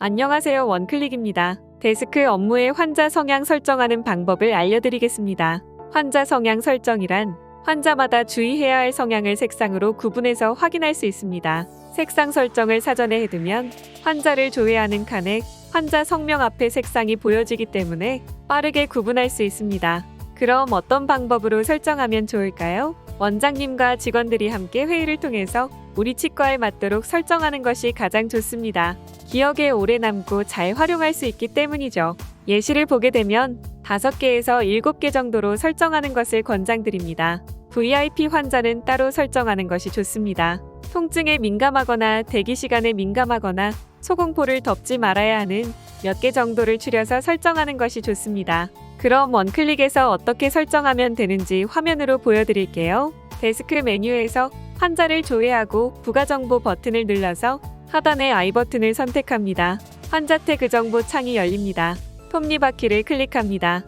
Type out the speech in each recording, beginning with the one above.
안녕하세요. 원클릭입니다. 데스크 업무의 환자 성향 설정하는 방법을 알려드리겠습니다. 환자 성향 설정이란 환자마다 주의해야 할 성향을 색상으로 구분해서 확인할 수 있습니다. 색상 설정을 사전에 해두면 환자를 조회하는 칸에 환자 성명 앞에 색상이 보여지기 때문에 빠르게 구분할 수 있습니다. 그럼 어떤 방법으로 설정하면 좋을까요? 원장님과 직원들이 함께 회의를 통해서 우리 치과에 맞도록 설정하는 것이 가장 좋습니다. 기억에 오래 남고 잘 활용할 수 있기 때문이죠. 예시를 보게 되면 5개에서 7개 정도로 설정하는 것을 권장드립니다. VIP 환자는 따로 설정하는 것이 좋습니다. 통증에 민감하거나 대기 시간에 민감하거나 소공포를 덮지 말아야 하는 몇 개 정도를 추려서 설정하는 것이 좋습니다. 그럼 원클릭에서 어떻게 설정하면 되는지 화면으로 보여드릴게요. 데스크 메뉴에서 환자를 조회하고 부가 정보 버튼을 눌러서 하단의 I 버튼을 선택합니다. 환자 태그 정보 창이 열립니다. 톱니바퀴를 클릭합니다.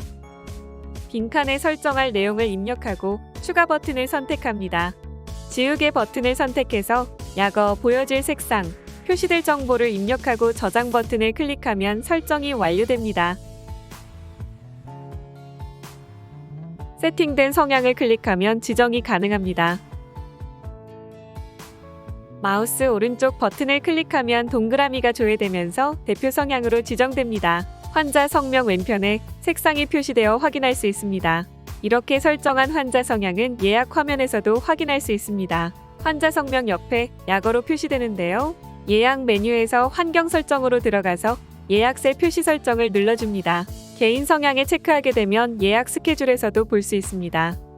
빈칸에 설정할 내용을 입력하고 추가 버튼을 선택합니다. 지우개 버튼을 선택해서 약어 보여질 색상, 표시될 정보를 입력하고 저장 버튼을 클릭하면 설정이 완료됩니다. 세팅된 성향을 클릭하면 지정이 가능합니다. 마우스 오른쪽 버튼을 클릭하면 동그라미가 조회되면서 대표 성향으로 지정됩니다. 환자 성명 왼편에 색상이 표시되어 확인할 수 있습니다. 이렇게 설정한 환자 성향은 예약 화면에서도 확인할 수 있습니다. 환자 성명 옆에 약어로 표시되는데요. 예약 메뉴에서 환경 설정으로 들어가서 예약세 표시 설정을 눌러줍니다. 개인 성향에 체크하게 되면 예약 스케줄에서도 볼 수 있습니다.